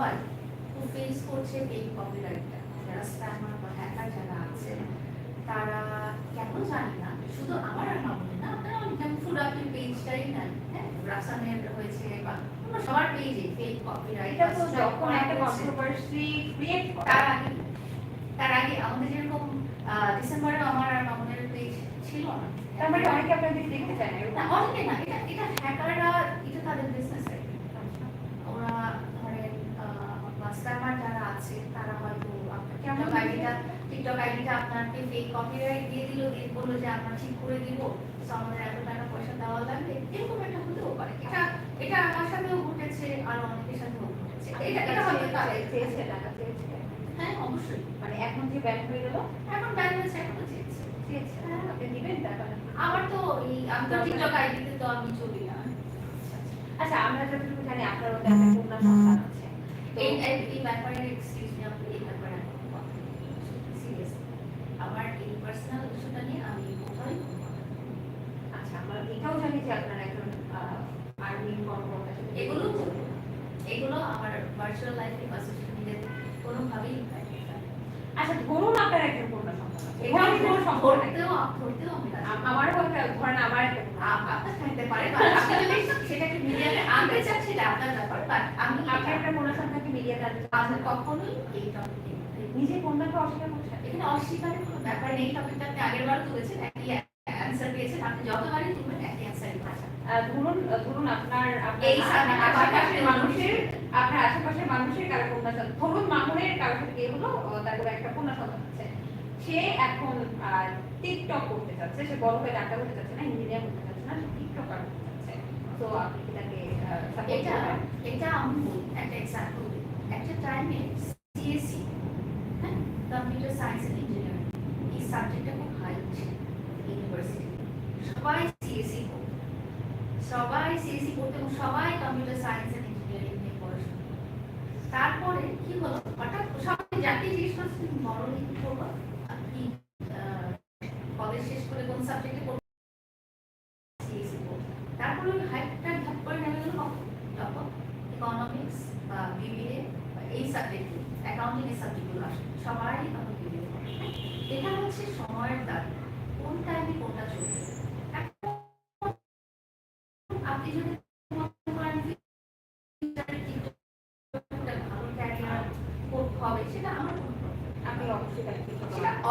সবাই ফেস করছে এই কপিরাইটটা যারা স্প্যামার বা হ্যাকার যারা আছে তারা কেন জানি না? শুধু আমার আর মামুনি না আপনারা অনেক ফুড আপের পেজটাই নেন হ্যাঁ? রাসানের হয়েছে বা সবার পেজে ফেক কপিরাইট তো যখন একটা কন্ট্রোভার্সি ক্রিয়েট তার আগে তার আগে আমাদের যেরকম ডিসেম্বরে আমার আর মামুনের পেজ ছিল না। তার মানে অনেকে আপনাদের দেখতে চায় না অনেকে না এটা এটা হ্যাকাররা এটা তাদের বিজনেস ওরা স্ক্যামার যারা আছে তারা হয়তো আপনার কেমন টিকটক আইডিটা টিকটক আইডিটা আপনাকে ফেক কপিরাইট দিয়ে দিল দিয়ে বলল যে আমরা ঠিক করে দিব। তো আমাদের এত টাকা পয়সা দেওয়া লাগবে। এরকম একটা হতেও পারে। এটা এটা আমার সাথেও ঘটেছে আর অনেকের সাথেও ঘটেছে। এটা এটা হয়তো তাদের চেয়েছে টাকা চেয়েছে হ্যাঁ অবশ্যই। মানে এখন যে ব্যাংক হয়ে গেল? এখন ব্যান হয়েছে এখনও চেয়েছে। চেয়েছে হ্যাঁ আপনি দিবেন টাকা আমার তো এই আমি তো টিকটক আইডিতে তো আমি চলি না। আচ্ছা আমরা যতটুকু জানি আপনার ওটা একটা পূর্ণ সন্তান আছে। তো এই এই এই ব্যাপারে এক্সকিউজ মি আপনি এই ব্যাপারে আমি কোনো কথা সিরিয়াস আমার এই পার্সোনাল ইস্যুটা নিয়ে আমি কোথায় কোনো কথা বলব না। আচ্ছা আমরা এটাও জানি যে আপনার একজন আর্মি কর্মকর্তা এগুলো এগুলো আমার ভার্চুয়াল লাইফে বা সোশ্যাল মিডিয়াতে কোনোভাবেই impact ফেলে না। আচ্ছা ধরুন আপনার পূর্ণ এখানে কোনো সম্পর্ক একটা ধরেন আমার একটা আপ- আপনার থাকতে পারে বা আপনি যদি সেটাকে মিডিয়াতে আনতে চান সেটা আপনার ব্যাপার বাট আমি আপনার একটা পূর্ণ সন্তানকে মিডিয়াতে আমি কখনোই এই টপিকে নিজে কন্যাকে অস্বীকার করছেন এখানে অস্বীকারের কোনো ব্যাপার নেই। টপিকটা আপনি আগের বার তুলেছেন একই অ্যান্সার পেয়েছেন। আপনি যতবারই তুলবেন একই অ্যান্সারই পাচ্ছেন ধরুন ধরুন আপনার আপনার এই আশেপাশের মানুষের আপনার আশেপাশের মানুষের কারও কন্যা সন্তান। ধরুন মামুনের কারও সাথে হলো আহ, একটা কন্যা সন্তান আছে। সে এখন টিকটক করতে চাচ্ছে। সে বড় হয়ে ডাক্তার হতে চাচ্ছে না ইঞ্জিনিয়ার হতে চাচ্ছে না সে টিকটকার হতে চাচ্ছে। তো আপনি কি তাকে এটা এটা আমি একটা এক্সাম্পল একটা টাইমে সিএসসি হ্যাঁ? কম্পিউটার সায়েন্স এন্ড ইঞ্জিনিয়ারিং এই সাবজেক্টটা খুব হাই ছিল ইউনিভার্সিটি সবাই সিএসসি করতো সবাই সিএসসি করতো এবং সবাই কম্পিউটার সায়েন্স এন্ড ইঞ্জিনিয়ারিং নিয়ে পড়াশোনা। তারপরে কি হলো? হঠাৎ সবাই যাকে জিজ্ঞেস করছে, তুমি বড় কি করব? আপনি কলেজ শেষ করে কোন সাবজেক্টে পড়ব সিএসসি করব তারপরে হাইটটা ধাপ করে নেমে গেল তখন ইকোনমিক্স বা বিবিএ এই সাবজেক্টগুলো অ্যাকাউন্টিং এর সাবজেক্টগুলো আসে। সবাই তখন বিবিএ এটা হচ্ছে সময়ের দাবি। কোন টাইমে কোনটা চলবে? আপনি যদি হবে সেটা আমার।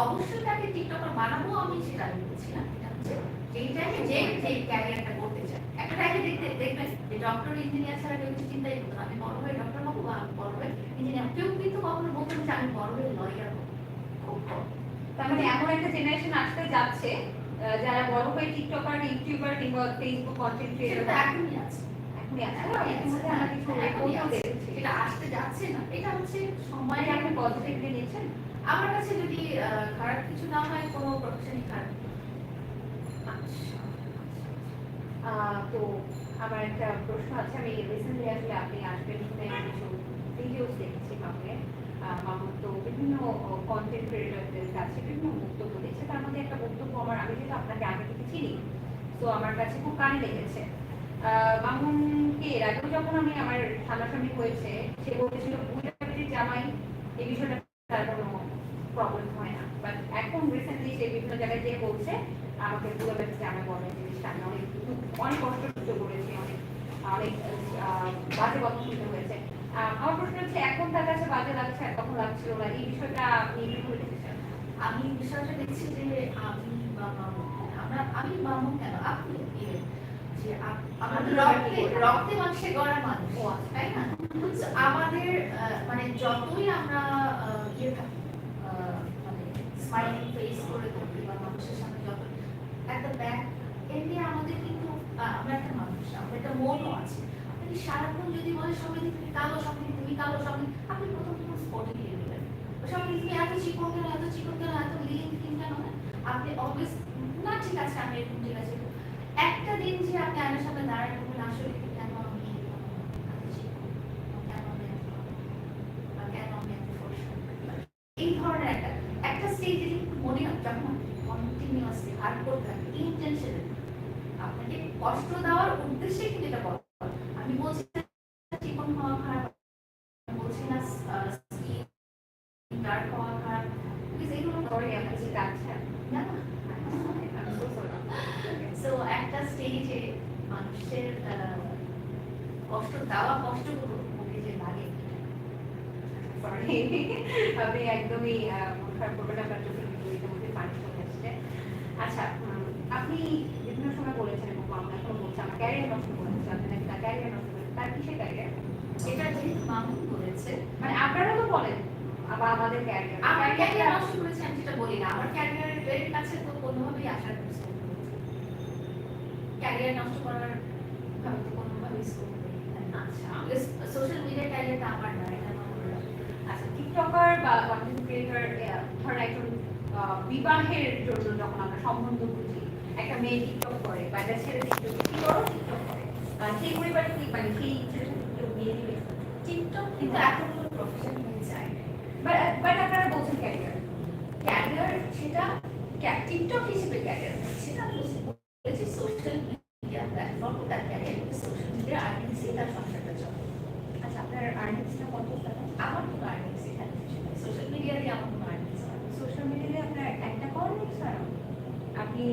অবশ্যই তাকে টিকটক সেটা অবশ্যই তাকে টিকটকার বানাবো আমি সেটা আমি বলছি এটা হচ্ছে যেই টাইমে যে যে ক্যারিয়ারটা করতে চায়। একটা টাইমে দেখতে দেখবেন যে ডক্টর ইঞ্জিনিয়ার ছাড়া কেউ চিন্তাই করতো আমি বড় হয়ে ডক্টর হব বা আমি বড় হয়ে ইঞ্জিনিয়ার কেউ কিন্তু কখনো বলতো যে আমি বড় হয়ে লয়ার হব। খুব কম। তার মানে এমন একটা জেনারেশন আসতে যাচ্ছে যারা বড় হয়ে টিকটকার ইউটিউবার কিংবা ফেসবুক কন্টেন্ট ক্রিয়েটর এখনই আছে। আসতে যাচ্ছে না। এটা হচ্ছে সময় আপনি পজিটিভলি নিয়েছেন আমার কাছে যদি খারাপ কিছু না হয় কোনো প্রফেশনই খারাপ না। আচ্ছা আহ, তো আমার একটা প্রশ্ন আছে আমি রিসেন্টলি আসলে আপনি আসবেন কিছু ভিডিওস দেখেছি তো বিভিন্ন কন্টেন্ট কাছে বিভিন্ন বক্তব্য দিচ্ছে। তার মধ্যে একটা বক্তব্য আমার আমি যেহেতু আপনাকে আগে থেকে চিনি। তো আমার কাছে খুব কানে লেগেছে। মামুনকে এর আগেও যখন আমি আমার সামনাসামনি হয়েছে সে বলেছিল জামাই এই বিষয়টা তার কোনো প্রবলেম হয় না বাট এখন রিসেন্টলি সে বিভিন্ন জায়গায় যে বলছে আমাকে বুড়াপিটির জামাই বলে জিনিসটা আমি অনেক অনেক কষ্ট সহ্য করেছি অনেক অনেক বাজে কথা শুনতে হয়েছে। আমার প্রশ্ন হচ্ছে এখন তার কাছে বাজে লাগছে তখন লাগছিল না? এই বিষয়টা আপনি কীভাবে দেখেছেন আমি বিষয়টা দেখছি যে আমি বা আমরা আমি মামুন কেন? আপনি যে আমাদের রক্তে রক্তে মাংসে গড়া মানুষ। তাই না? আমাদের আহ, মানে যতই আমরা ইয়ে থাকি আহ, মানে স্মাইলিং ফেস করে থাকি বা মানুষের সামনে যত এট দ্য ব্যাক এমনি আমাদের কিন্তু আহ, আমরা একটা মানুষ আমাদের একটা মনও আছে। আপনি সারাক্ষণ যদি বলে সবাই তুমি কালো সবাই তুমি কালো সবাই আপনি প্রথম প্রথম স্পটে গিয়ে দেবেন সবাই তুমি এত চিকন কেন, এত চিকন কেন, এত লিন থিন কেন? আপনি অলওয়েজ না, ঠিক আছে, আমি এরকম ঠিক আছে একটা দিন যে আপনি আয়নার সামনে দাঁড়ায় বলবেন আসলে কেন আমি এই ধরনের একটা একটা স্টেজ স্টেজে মনে হয়, যখন কন্টিনিউয়াসলি হার্ড করতে থাকে ইন্টেনশনালি কষ্ট দেওয়ার উদ্দেশ্যে কিন্তু এটা বলা আমি বলছি চিকন হওয়া খারাপ বলছি না ডার্ক হওয়া খারাপ এইগুলো করে আমার যে কাজটা না সো একটা স্টেজে মানুষের কষ্ট দেওয়া কষ্টগুলো ওকে যে লাগে আমি একদমই খারাপ করবেন আপনার চলে আচ্ছা আপনি সময় বলেছেন এবং আমরা এখন বলছি আমার ক্যারিয়ার নষ্ট করেছে আপনি নাকি তার ক্যারিয়ার নষ্ট করেছে তার কিসের ক্যারিয়ার এটা যেহেতু মামুন বলেছে মানে আপনারা তো বলেন আবার আমাদের ক্যারিয়ার আমার ক্যারিয়ার নষ্ট করেছে আমি সেটা বলি না আমার ক্যারিয়ারের কাছে তো কোনোভাবেই আশা করছি ক্যারিয়ার নষ্ট করার তো কোনোভাবেই স্কোপ আচ্ছা সোশ্যাল মিডিয়া ক্যারিয়ারটা আমার না এটা আচ্ছা টিকটকার বা কন্টেন্ট ক্রিয়েটর ধরেন একজন বিবাহের জন্য যখন আমরা সম্বন্ধ বুঝি একটা মেয়ে টিকটক করে বা একটা ছেলে টিকটক কি করো টিকটক করে সেই পরিবারে কি মানে সেই ছেলেটা কেউ বিয়ে দিবে টিকটক কিন্তু এখন প্রফেশন হয়ে যায় না বাট আপনারা বলছেন ক্যারিয়ার ক্যারিয়ার সেটা টিকটক হিসেবে ক্যারিয়ার সেটা বলেছি সোশ্যাল মিডিয়া প্ল্যাটফর্ম তার ক্যারিয়ার সোশ্যাল মিডিয়া আর্নিংসে তার সংসারটা চলে আচ্ছা আপনার আর্নিংসটা কত টাকা আমার কোনো আর্নিংস এখানে সোশ্যাল মিডিয়াতে আমার কোনো আর্নিংস। সোশ্যাল মিডিয়াতে আপনার একটা হয় না? আপনি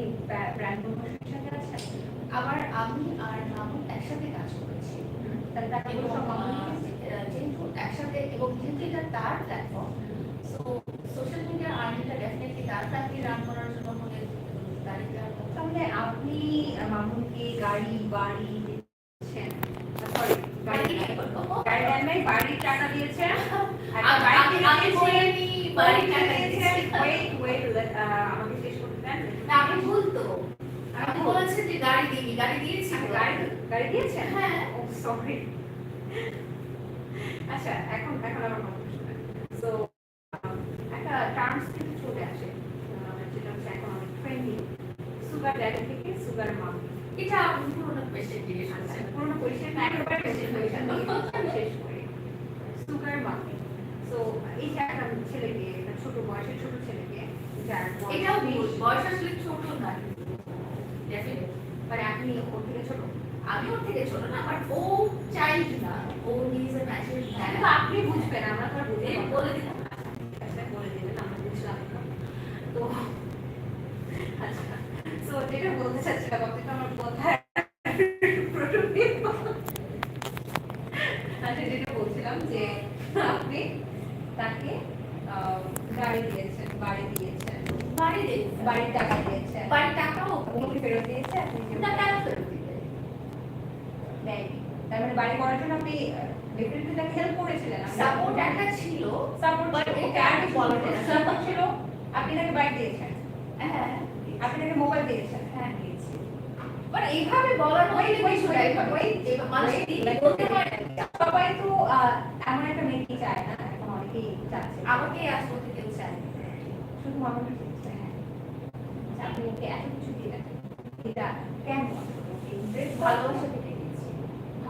ব্র্যান্ড প্রমোশনের সাথে আছেন? আবার আমি আর মামুন একসাথে কাজ করেছি। তাহলে টাকা এবং সব আহ, মামুন যেহেতু একসাথে এবং যেহেতু এটা তার প্ল্যাটফর্ম সো সোশ্যাল মিডিয়ার আর্নিংটা ডেফিনেটলি তার ফ্যামিলি রান করার জন্য হলে গাড়িটা তাহলে আপনি আহ, মামুনকে গাড়ি বাড়ি দিচ্ছেন সরি গাড়ি গাড়ি দেন নাই বাড়ির টাকা দিয়েছেন আর আমি- বাড়ি আমি- কিনে আমি দিয়েছেন, বলিনি বাড়ি টাকা দিয়েছি। Wait, wait, let, আহ, আমাকে শেষ করতে দেন। না, আমি ভুল তো আপনি বলেছেন যে গাড়ি গাড়ি দিয়েছি। গাড়ি গাড়ি দিয়েছেন হ্যাঁ। ও সরি আচ্ছা এখন এখন আমার কথা শুনেন সো একটা টার্মস কিন্তু চলে আসে। যেটা হচ্ছে এখন অনেক ট্রেন্ডিং সুগার ড্যাডি থেকে সুগার মাম এটা পুরোনো কোয়েশ্চেন জিজ্ঞেস আচ্ছা। করছেন পুরোনো কোয়েশ্চেন না একেবারে কোয়েশ্চেন কোয়েশ্চেন শেষ করি। সুগার মামি সো এই যে একটা ছেলেকে ছোট বয়সের ছোট ছেলেকে যার এটাও বয়স আসলে ছোট না ডেফিনেটলি আপনি ওর থেকে ছোট। আমি ওর থেকে ছোট না বাট ও চাইল্ড না। ও নিজ এ ম্যাচুর কিন্তু আপনি বুঝবেন আমরা তো না। বলে দিলাম। বলে দিবেন আমরা বুঝলাম। তো আচ্ছা। সো যেটা বলতে চাচ্ছিলাম আপনি তো আমার কথায় প্রথমেই বল- আচ্ছা যেটা বলছিলাম যে আপনি তাকে আহ, গাড়ি দিয়েছেন বাড়ি দিয়েছেন বাড়ি দেখ বাড়ির টাকা দিয়েছেন বাড়ির টাকাও ওকে ফেরত দিয়েছে আপনি যে- না কেন ফেরত দিবে দেয়নি। তার মানে বাড়ি করার জন্য আপনি ডেফিনেটলি তাকে হেল্প করেছিলেন। সাপোর্ট একটা ছিল সাপোর্ট But ওকে আর। সাপোর্ট ছিল। আপনি তাকে বাইক দিয়েছেন। হ্যাঁ আপনি তাকে মোবাইল দিয়েছেন। হ্যাঁ দিয়েছি। বাট এইভাবে বলার wait, দিতে wait, বলতে wait. সবাই তো এমন একটা মেয়েকে চায় না এখন অনেকেই চাচ্ছে। আমাকে বলতে কেউ চায় শুধু আমাকে হ্যাঁ আচ্ছা, আপনি ওকে এত কিছু দিলেন এটা কেন ভালোবাসা থেকে।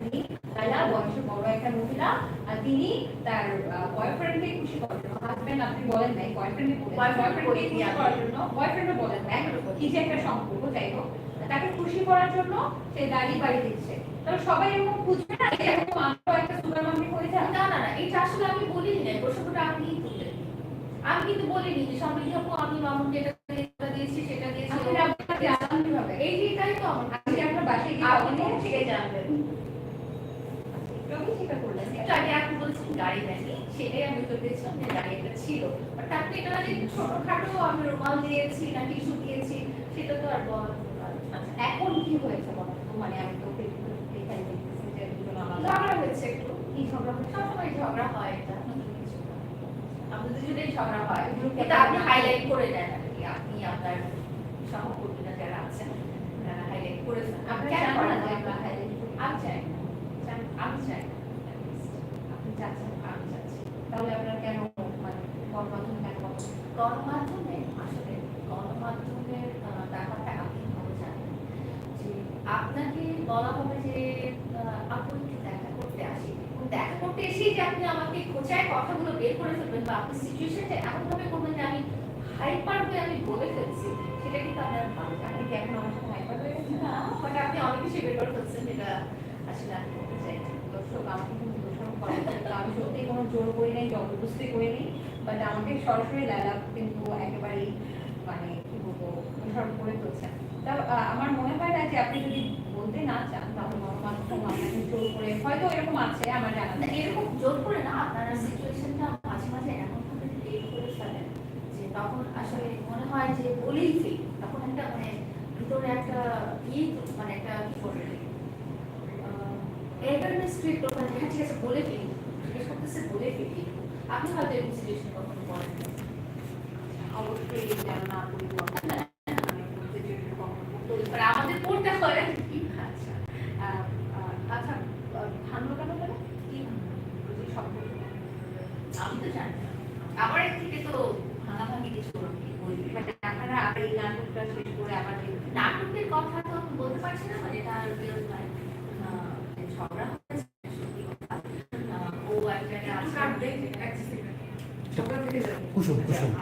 আপনি তারা বয়সে বড় একটা মহিলা আর তিনি তার বয়ফ্রেন্ডকে খুশি করার জন্য হাজবেন্ড আপনি বলেন নাই বয়ফ্রেন্ডে বয়ফ্রেন্ডকে খুশি করার জন্য। বয়ফ্রেন্ডও বলেন নাই কি যে একটা সম্পর্ক যাই হোক তাকে খুশি করার জন্য সে গাড়ি বাড়ি দিচ্ছে। তবে সবাই এরকম বুঝবে না এরকম আমরাও একটা সুগার মামি হয়ে না না না এটা আসলে আমি বলিনি না প্রশ্নটা আপনি আমি কিন্তু বলিনি যে সমৃদ্ধি আমি মামুনকে এটা এটা দিয়েছি সেটা দিয়েছি। এই যে এটাই তো আমার আপনি আপনার বাসায় গিয়ে আপনি কখনো থেকে জানবেন একটু স্বীকার করলেন একটু আগে আপনি বলেছেন গাড়ি দেয়নি সেটাই আমি উত্তর দিয়েছিলাম যে গাড়ি একটা ছিল। বাট আপনি এটা যে ছোটখাটো আমি রুমাল দিয়েছি না টিস্যু দিয়েছি সেটা তো আর বলার কোনো কাজ না। আচ্ছা এখন কি হয়েছে বলেন মানে আমি তো ঝগড়া হয়েছে। একটু। কি ঝগড়া সবসময় ঝগড়া হয় এটা আমাদের দুজনেই ঝগড়া হয়। এটা আপনি হাইলাইট করে দেন আপনি আপনার সহকর্মীরা যারা আছেন হাইলাইট করে আপনি কেন করি? আমি চাই না। চান- আমি চাই না। আপনি চাচ্ছেন আমি চাচ্ছি তাহলে আপনার কেন মানে গণমাধ্যম কেন বন্ধ? গণমাধ্যমে, আসলে গণমাধ্যমের ব্যাপারটা আপনি ভালো জানেন যে আপনাকে বলা হবে যে আপনি দেখা করতে আসি দেখা করতে এসেই যে আপনি আমাকে খোঁচায় কথাগুলো বের করে ফেলবেন বা আপনি সিচুয়েশনটা এমন ভাবে করবেন যে আমি হাইপার হয়ে আমি বলে ফেলছি, সেটা কিন্তু আপনার আপনি কি আমার সাথে হাইপার হয়ে গেছেন? না বাট আপনি অনেক কিছু বের করে ফেলছেন যেটা আসলে আমি বলতে চাই। দর্শক, আমাকে কিন্তু দোষারোপ করা হচ্ছে না। আমি সত্যি কোনো জোর করি নাই, জবরদস্তি করি নি বাট আমাকে সরাসরি লালা কিন্তু একেবারেই মানে কি বলব দোষারোপ করে ফেলছেন তা আমার মনে হয় না যে আপনি যদি বলতে না চান তাহলে গণমাধ্যম আপনাকে জোর করে হয়তো এরকম আছে আমার জানা না, এরকম জোর করে না আপনারা সিচুয়েশনটা মাঝে মাঝে এমন ভাবে ক্রিয়েট করে ফেলেন যে তখন আসলে মনে হয় যে বলেই ফেলি তখন একটা মানে ভিতরে একটা ইয়ে মানে একটা কি বলে এভারনেস ক্রিয়েট করে ঠিক আছে বলে ফেলি জিজ্ঞেস করতেছে বলে ফেলি। আপনি হয়তো এরকম সিচুয়েশন কখনো পড়েন অবশ্যই যেন না মানে আমাদের পড়তে হয় আচ্ছা। আচ্ছা আমি তো জানি এর থেকে তো ভাঙাভাঙি কিছু আপনারা আবার এই নাটকটা শেষ করে আবার নাটকের কথা তো বলতে পারছি না মানে এটা ঝগড়া হয়েছে সত্যি কথা আহ, ও এক জায়গায় আছে কুসুম কুসুম